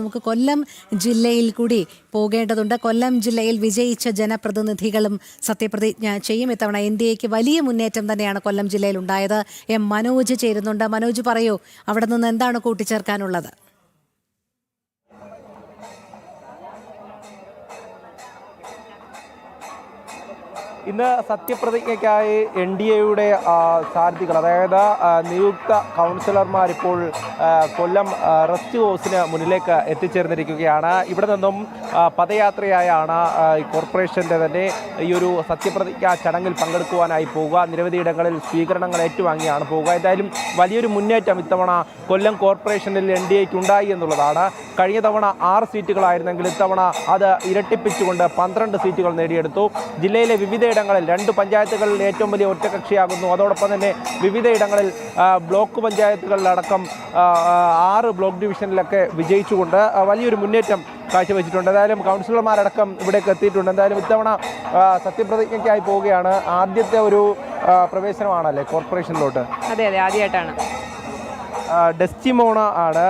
നമുക്ക് കൊല്ലം ജില്ലയിൽ കൂടി പോകേണ്ടതുണ്ട്. കൊല്ലം ജില്ലയിൽ വിജയിച്ച ജനപ്രതിനിധികളും സത്യപ്രതിജ്ഞ ചെയ്യും. ഇത്തവണ എൻ ഡി വലിയ മുന്നേറ്റം തന്നെയാണ് കൊല്ലം ജില്ലയിൽ ഉണ്ടായത്. എം മനോജ് ചേരുന്നുണ്ട്. മനോജ് പറയൂ അവിടെ നിന്ന് എന്താണ് കൂട്ടിച്ചേർക്കാനുള്ളത്? ഇന്ന് സത്യപ്രതിജ്ഞയ്ക്കായി എൻ ഡി എയുടെ സാരഥികൾ അതായത് നിയുക്ത കൗൺസിലർമാർ ഇപ്പോൾ കൊല്ലം റെസ്റ്റ് ഹൗസിന് മുന്നിലേക്ക് എത്തിച്ചേർന്നിരിക്കുകയാണ്. ഇവിടെ നിന്നും പദയാത്രയായാണ് കോർപ്പറേഷന്റെ തന്നെ ഈ ഒരു സത്യപ്രതിജ്ഞ ചടങ്ങിൽ പങ്കെടുക്കുവാനായി പോവുക. നിരവധി ഇടങ്ങളിൽ സ്വീകരണങ്ങൾ ഏറ്റുവാങ്ങിയാണ് പോവുക. എന്തായാലും വലിയൊരു മുന്നേറ്റം ഇത്തവണ കൊല്ലം കോർപ്പറേഷനിൽ എൻ ഡി ഉണ്ടായി എന്നുള്ളതാണ്. കഴിഞ്ഞ തവണ ആറ് സീറ്റുകളായിരുന്നെങ്കിൽ ഇത്തവണ അത് ഇരട്ടിപ്പിച്ചുകൊണ്ട് പന്ത്രണ്ട് സീറ്റുകൾ നേടിയെടുത്തു. ജില്ലയിലെ വിവിധയിടങ്ങളിൽ രണ്ട് പഞ്ചായത്തുകളിൽ ഏറ്റവും വലിയ ഒറ്റകക്ഷിയാകുന്നു. അതോടൊപ്പം തന്നെ വിവിധയിടങ്ങളിൽ ബ്ലോക്ക് പഞ്ചായത്തുകളിലടക്കം ആറ് ബ്ലോക്ക് ഡിവിഷനിലൊക്കെ വിജയിച്ചുകൊണ്ട് വലിയൊരു മുന്നേറ്റം കാഴ്ചവെച്ചിട്ടുണ്ട്. എന്തായാലും കൗൺസിലർമാരടക്കം ഇവിടേക്ക് എത്തിയിട്ടുണ്ട്. എന്തായാലും ഇത്തവണ സത്യപ്രതിജ്ഞയ്ക്കായി പോവുകയാണ്. ആദ്യത്തെ ഒരു പ്രവേശനമാണല്ലേ കോർപ്പറേഷനിലോട്ട്? അതെ അതെ. ആദ്യമായിട്ടാണ്. ഡെസ്റ്റിമോണ ആണ്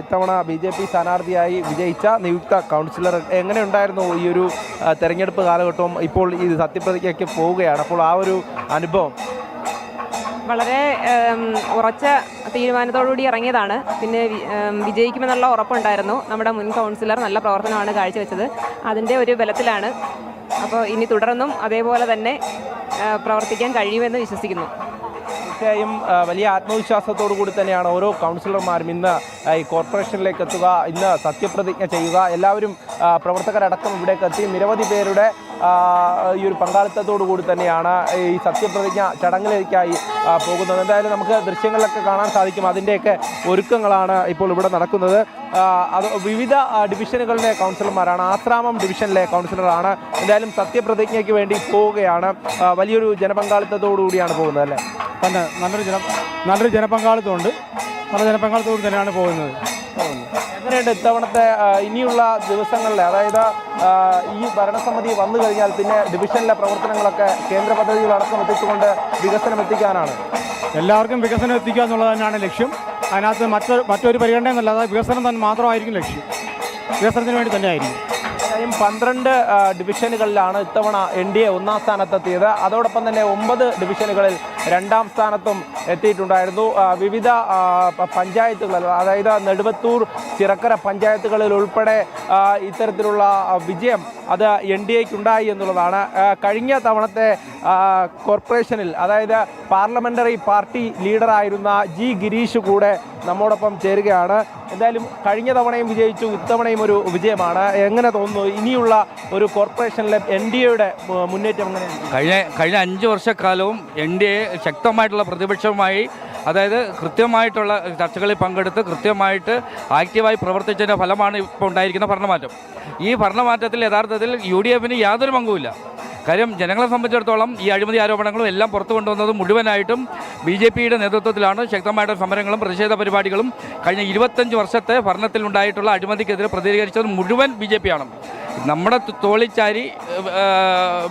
ഇത്തവണ ബി ജെ പി സ്ഥാനാർത്ഥിയായി വിജയിച്ച നിയുക്ത കൗൺസിലർ. എങ്ങനെയുണ്ടായിരുന്നു ഈ ഒരു തെരഞ്ഞെടുപ്പ് കാലഘട്ടവും ഇപ്പോൾ ഈ സത്യപ്രതിജ്ഞയ്ക്ക് പോവുകയാണ്. അപ്പോൾ ആ ഒരു അനുഭവം? വളരെ ഉറച്ച തീരുമാനത്തോടുകൂടി ഇറങ്ങിയതാണ്. പിന്നെ വിജയിക്കുമെന്നുള്ള ഉറപ്പുണ്ടായിരുന്നു. നമ്മുടെ മുൻ കൗൺസിലർ നല്ല പ്രവർത്തനമാണ് കാഴ്ചവെച്ചത്. അതിന്റെ ഒരു ബലത്തിലാണ്. അപ്പോൾ ഇനി തുടർന്നും അതേപോലെ തന്നെ പ്രവർത്തിക്കാൻ കഴിയുമെന്ന് വിശ്വസിക്കുന്നു. തീർച്ചയായും വലിയ ആത്മവിശ്വാസത്തോടു കൂടി തന്നെയാണ് ഓരോ കൗൺസിലർമാരും ഇന്ന് ഈ കോർപ്പറേഷനിലേക്ക് എത്തുക ഇന്ന് സത്യപ്രതിജ്ഞ ചെയ്യുക. എല്ലാവരും പ്രവർത്തകരടക്കം ഇവിടേക്ക് എത്തി. നിരവധി പേരുടെ ഈ ഒരു പങ്കാളിത്തത്തോടു കൂടി തന്നെയാണ് ഈ സത്യപ്രതിജ്ഞ ചടങ്ങിലേക്കായി പോകുന്നത്. എന്തായാലും നമുക്ക് ദൃശ്യങ്ങളിലൊക്കെ കാണാൻ സാധിക്കും. അതിന്റെയൊക്കെ ഒരുക്കങ്ങളാണ് ഇപ്പോൾ ഇവിടെ നടക്കുന്നത്. അത് വിവിധ ഡിവിഷനുകളിലെ കൗൺസിലർമാരാണ് ആശ്രാമം ഡിവിഷനിലെ കൗൺസിലറാണ്. എന്തായാലും സത്യപ്രതിജ്ഞയ്ക്ക് വേണ്ടി പോവുകയാണ്. വലിയൊരു ജനപങ്കാളിത്തത്തോടു കൂടിയാണ് പോകുന്നത് അല്ലേ? തന്നെ നല്ലൊരു ജന നല്ലൊരു ജനപങ്കാളിത്തമുണ്ട്. നല്ല ജനപങ്കാളിത്തോട് തന്നെയാണ് പോകുന്നത്. എങ്ങനെയുണ്ട് ഇത്തവണത്തെ ഇനിയുള്ള ദിവസങ്ങളിൽ അതായത് ഈ ഭരണസമിതി വന്നു കഴിഞ്ഞാൽ പിന്നെ ഡിവിഷനിലെ പ്രവർത്തനങ്ങളൊക്കെ കേന്ദ്ര പദ്ധതികളടക്കം എത്തിച്ചുകൊണ്ട് വികസനം എത്തിക്കാനാണ്. എല്ലാവർക്കും വികസനം എത്തിക്കുക എന്നുള്ളത് തന്നെയാണ് ലക്ഷ്യം. അതിനകത്ത് മറ്റൊരു മറ്റൊരു പരിഗണന അതായത് വികസനം തന്നെ മാത്രമായിരിക്കും ലക്ഷ്യം. വികസനത്തിന് വേണ്ടി തന്നെയായിരിക്കും. തീർച്ചയായും പന്ത്രണ്ട് ഡിവിഷനുകളിലാണ് ഇത്തവണ എൻ ഡി എ ഒന്നാം സ്ഥാനത്തെത്തിയത്. അതോടൊപ്പം തന്നെ ഒമ്പത് ഡിവിഷനുകളിൽ രണ്ടാം സ്ഥാനത്തും എത്തിയിട്ടുണ്ടായിരുന്നു. വിവിധ പഞ്ചായത്തുകൾ അതായത് നെടുവത്തൂർ ചിറക്കര പഞ്ചായത്തുകളിൽ ഉൾപ്പെടെ ഇത്തരത്തിലുള്ള വിജയം അത് എൻ ഡി എക്ക് ഉണ്ടായി എന്നുള്ളതാണ് കഴിഞ്ഞ തവണത്തെ കോർപ്പറേഷനിൽ അതായത് പാർലമെന്ററി പാർട്ടി ലീഡറായിരുന്ന ജി ഗിരീഷ് കൂടെ നമ്മോടൊപ്പം ചേരുകയാണ്. എന്തായാലും കഴിഞ്ഞ തവണയും വിജയിച്ചു ഇത്തവണയും ഒരു വിജയമാണ്. എങ്ങനെ തോന്നുന്നു? ഇനിയുള്ള ഒരു കോർപ്പറേഷനിലെ എൻ ഡി എയുടെ മുന്നേറ്റം എങ്ങനെയാണ്? കഴിഞ്ഞ കഴിഞ്ഞ അഞ്ച് വർഷക്കാലവും എൻ ഡി എ ശക്തമായിട്ടുള്ള പ്രതിപക്ഷവുമായി അതായത് കൃത്യമായിട്ടുള്ള ചർച്ചകളിൽ പങ്കെടുത്ത് കൃത്യമായിട്ട് ആക്റ്റീവായി പ്രവർത്തിച്ചതിന്റെ ഫലമാണ് ഇപ്പോൾ ഉണ്ടായിരിക്കുന്ന ഭരണമാറ്റം. ഈ ഭരണമാറ്റത്തിൽ യഥാർത്ഥത്തിൽ യു ഡി എഫിന് യാതൊരു പങ്കുമില്ല. കാര്യം ജനങ്ങളെ സംബന്ധിച്ചിടത്തോളം ഈ അഴിമതി ആരോപണങ്ങളും എല്ലാം പുറത്തു കൊണ്ടുവന്നത് മുഴുവനായിട്ടും ബി ജെ പിയുടെ നേതൃത്വത്തിലാണ്. ശക്തമായിട്ട് സമരങ്ങളും പ്രതിഷേധ പരിപാടികളും കഴിഞ്ഞ ഇരുപത്തഞ്ച് വർഷത്തെ ഭരണത്തിൽ ഉണ്ടായിട്ടുള്ള അഴിമതിക്കെതിരെ പ്രതികരിച്ചത് മുഴുവൻ ബി ജെ പി ആണ്. നമ്മുടെ തോളിച്ചാരി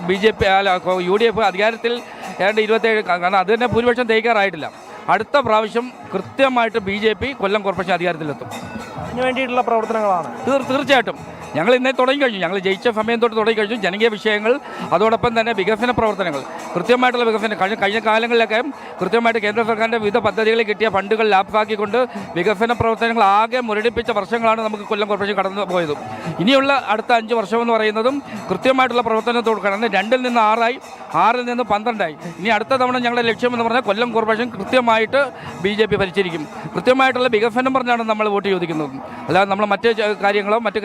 ബി ജെ പി അല്ല യു ഡി എഫ് അധികാരത്തിൽ ഏതാണ്ട് ഇരുപത്തേഴ് കാരണം അത് തന്നെ ഭൂരിപക്ഷം തേക്കാറായിട്ടില്ല അടുത്ത പ്രാവശ്യം കൃത്യമായിട്ട് B J P Kollam corporation അധികാരത്തിലെത്തും. അതിനുവേണ്ടിയിട്ടുള്ള പ്രവർത്തനങ്ങളാണ്. തീർ തീർച്ചയായിട്ടും. ഞങ്ങൾ ഇന്നേ തുടങ്ങി കഴിഞ്ഞു. ഞങ്ങൾ ജയിച്ച സമയം തൊട്ട് തുടങ്ങി കഴിഞ്ഞു. ജനകീയ വിഷയങ്ങൾ അതോടൊപ്പം തന്നെ വികസന പ്രവർത്തനങ്ങൾ. കൃത്യമായിട്ടുള്ള വികസനം. കഴിഞ്ഞ കഴിഞ്ഞ കാലങ്ങളിലൊക്കെ കൃത്യമായിട്ട് കേന്ദ്ര സർക്കാരിന്റെ വിവിധ പദ്ധതികളിൽ കിട്ടിയ ഫണ്ടുകൾ ലാഭമാക്കിക്കൊണ്ട് വികസന പ്രവർത്തനങ്ങൾ ആകെ മുരടിപ്പിച്ച വർഷങ്ങളാണ് നമുക്ക് കൊല്ലം കോർപ്പറേഷൻ കടന്നു പോയത്. ഇനിയുള്ള അടുത്ത അഞ്ച് വർഷം എന്ന് പറയുന്നതും കൃത്യമായിട്ടുള്ള പ്രവർത്തനത്തോട് കടന്ന് രണ്ടിൽ നിന്ന് ആറായി ആറിൽ നിന്ന് പന്ത്രണ്ടായി. ഇനി അടുത്ത തവണ ഞങ്ങളുടെ ലക്ഷ്യം എന്ന് പറഞ്ഞാൽ കൊല്ലം കോർപ്പറേഷൻ കൃത്യമായിട്ട് ബി ജെ പി ഭരിച്ചിരിക്കും. കൃത്യമായിട്ടുള്ള വികസനം പറഞ്ഞാണ് നമ്മൾ വോട്ട് ചോദിക്കുന്നത്. അല്ലാതെ നമ്മൾ മറ്റ് കാര്യങ്ങളോ മറ്റ്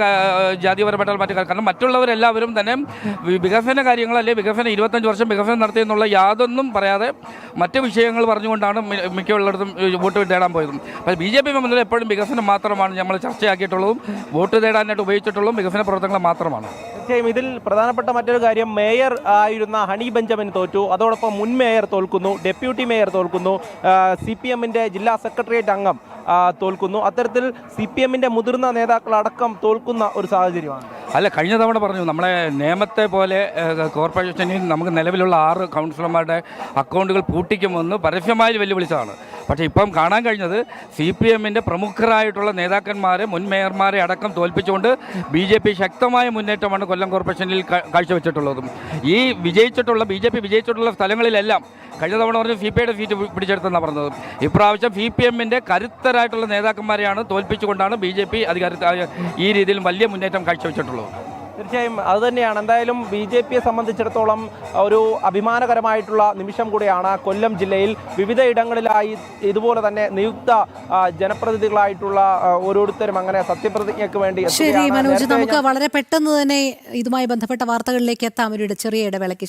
ജാതിപരമായിട്ടുള്ള മറ്റു കാരണം മറ്റുള്ളവരെല്ലാവരും തന്നെ വികസന കാര്യങ്ങളല്ലേ വികസന ഇരുപത്തഞ്ച് വർഷം വികസനം നടത്തി എന്നുള്ള യാതൊന്നും പറയാതെ മറ്റ് വിഷയങ്ങൾ പറഞ്ഞുകൊണ്ടാണ് മിക്കുള്ളിടത്തും വോട്ട് തേടാൻ പോയതും. അപ്പോൾ ബി ജെ പി മുന്നിൽ എപ്പോഴും വികസനം മാത്രമാണ് നമ്മൾ ചർച്ചയാക്കിയിട്ടുള്ളതും വോട്ട് തേടാനായിട്ട് ഉപയോഗിച്ചിട്ടുള്ളതും വികസന പ്രവർത്തനങ്ങൾ മാത്രമാണ്. തീർച്ചയായും ഇതിൽ പ്രധാനപ്പെട്ട മറ്റൊരു കാര്യം മേയർ ആയിരുന്ന ഹണി ബെഞ്ചമിൻ തോറ്റു. അതോടൊപ്പം മുൻ മേയർ തോൽക്കുന്നു ഡെപ്യൂട്ടി മേയർ തോൽക്കുന്നു സി പി എമ്മിന്റെ ജില്ലാ സെക്രട്ടേറിയറ്റ് അംഗം തോൽക്കുന്നു. അത്തരത്തിൽ സി പി എമ്മിന്റെ മുതിർന്ന നേതാക്കളടക്കം തോൽക്കുന്ന ഒരു സാഹചര്യമാണ്. അല്ല കഴിഞ്ഞ തവണ പറഞ്ഞു നമ്മളെ നിയമത്തെ പോലെ കോർപ്പറേഷനിൽ നമുക്ക് നിലവിലുള്ള ആറ് കൗൺസിലർമാരുടെ അക്കൗണ്ടുകൾ പൂട്ടിക്കുമെന്ന് പരസ്യമായി വെല്ലുവിളിച്ചതാണ്. പക്ഷേ ഇപ്പം കാണാൻ കഴിഞ്ഞത് സി പി എമ്മിന്റെ പ്രമുഖരായിട്ടുള്ള നേതാക്കന്മാരെ മുൻ മേയർമാരെ അടക്കം തോൽപ്പിച്ചുകൊണ്ട് ബി ജെ പി ശക്തമായ മുന്നേറ്റമാണ് കൊല്ലം കോർപ്പറേഷനിൽ കാഴ്ചവെച്ചിട്ടുള്ളതും. ഈ വിജയിച്ചിട്ടുള്ള ബി ജെ പി വിജയിച്ചിട്ടുള്ള സ്ഥലങ്ങളിലെല്ലാം കഴിഞ്ഞ തവണ പറഞ്ഞു സി പി ഐയുടെ സീറ്റ് പിടിച്ചെടുത്തെന്നാണ് പറഞ്ഞത്. ഇപ്രാവശ്യം സി പി എമ്മിന്റെ കരുത്തരായിട്ടുള്ള നേതാക്കന്മാരെയാണ് തോൽപ്പിച്ചുകൊണ്ടാണ് ബി ജെ പി അധികാരത്തിൽ ഈ രീതിയിൽ വലിയ മുന്നേറ്റം കാഴ്ചവെച്ചിട്ടുള്ളത്. തീർച്ചയായും അതുതന്നെയാണ് എന്തായാലും ബി ജെ പിയെ സംബന്ധിച്ചിടത്തോളം ഒരു അഭിമാനകരമായിട്ടുള്ള നിമിഷം കൂടിയാണ് കൊല്ലം ജില്ലയിൽ വിവിധ ഇടങ്ങളിലായി ഇതുപോലെ തന്നെ നിയുക്ത ജനപ്രതിനിധികളായിട്ടുള്ള ഓരോരുത്തരും അങ്ങനെ സത്യപ്രതിജ്ഞയ്ക്ക് വേണ്ടി ശരി മനോജ് നമുക്ക് വളരെ പെട്ടെന്ന് തന്നെ ഇതുമായി ബന്ധപ്പെട്ട വാർത്തകളിലേക്ക് എത്താം. ഒരു ചെറിയ ഇടവേളയ്ക്ക്